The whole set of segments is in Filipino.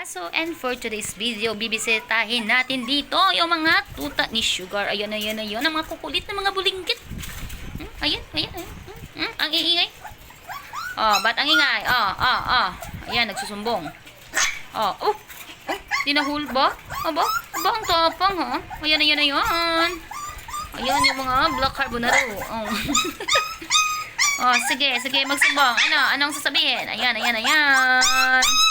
aso and for today's video, bibisitahin natin dito yung mga tuta ni Sugar. Ayan, ayan, ayan. Ang mga kukulit na mga bulinggit. Hmm? Ayan, ayan, ayan. Hmm? Hmm? Ang iingay. Oh, ba't ang ingay? Oh, oh, oh. Ayan, nagsusumbong. Oh, oh. Oh, ba? Aba, aba, ang tapang, ha? Ayan, ayan, ayan. Ayan yung mga black carbonaro. Oh. oh, sige, sige, magsumbong. Ano, anong sasabihin? Ayan, ayan, ayan.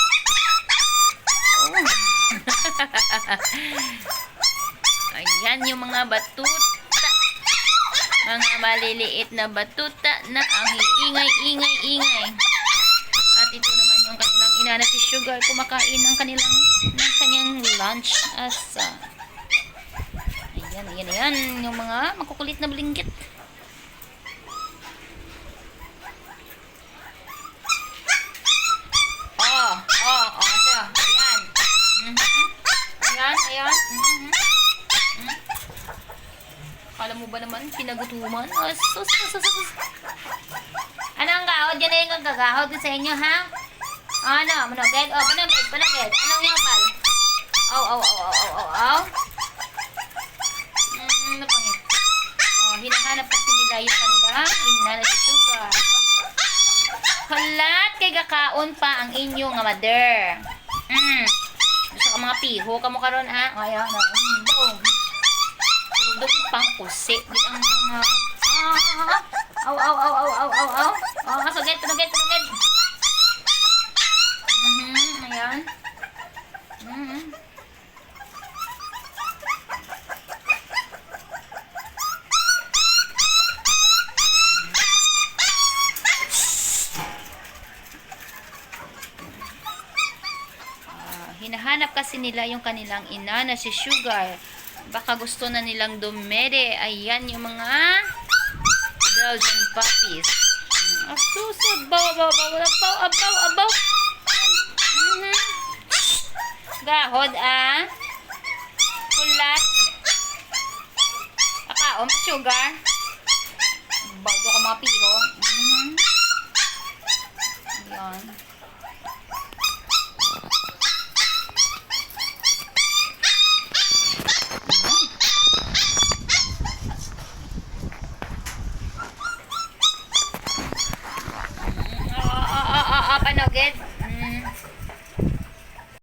Ayan yung mga batuta. Mga maliliit na batuta na ang ingay-ingay-ingay. At ito naman yung kanilang ina na si Sugar kumakain ng kanilang ng kanyang lunch asa. Ayan, ayan, ayan. Yung mga makukulit na blinggit. Oh, oh, oh, siya. Ayan. Mhm. Ayan, ayan. Mhm. Mhm. Kala mo ba naman, pinagutuman? Oh, sus, sus, sus, sus. Ano ang gahod? Yan na yung gagahod sa inyo, ha? Ano? Managad? Oh, panagad, panagad. Anong yung pal? Aw, aw, aw, aw, aw, aw, aw. Mm, napangit. Oh, hinahanap kasi nila yung kanila. Ina na Sugar. Kalat kay gakaon pa ang inyong nga mother. Mm. Gusto ka mga piho ka mo karon? O, Ayan. Mm, boom. Tulog pang kusi. Di ang mga... Aw, aw, aw, aw, aw, aw, aw. Oh, kasugid, tunugid, tunugid. Mhm, ayan. Mhm. Ah, hinahanap kasi nila yung kanilang ina na si Sugar. Baka gusto na nilang dumere. Ayan yung mga Belgian puppies. Asus, abaw, abaw, abaw, abaw, abaw, abaw. Mhm. Gahod, ah. Kulat. Akaon pa sugar. Bago ka mga piho. nuggets.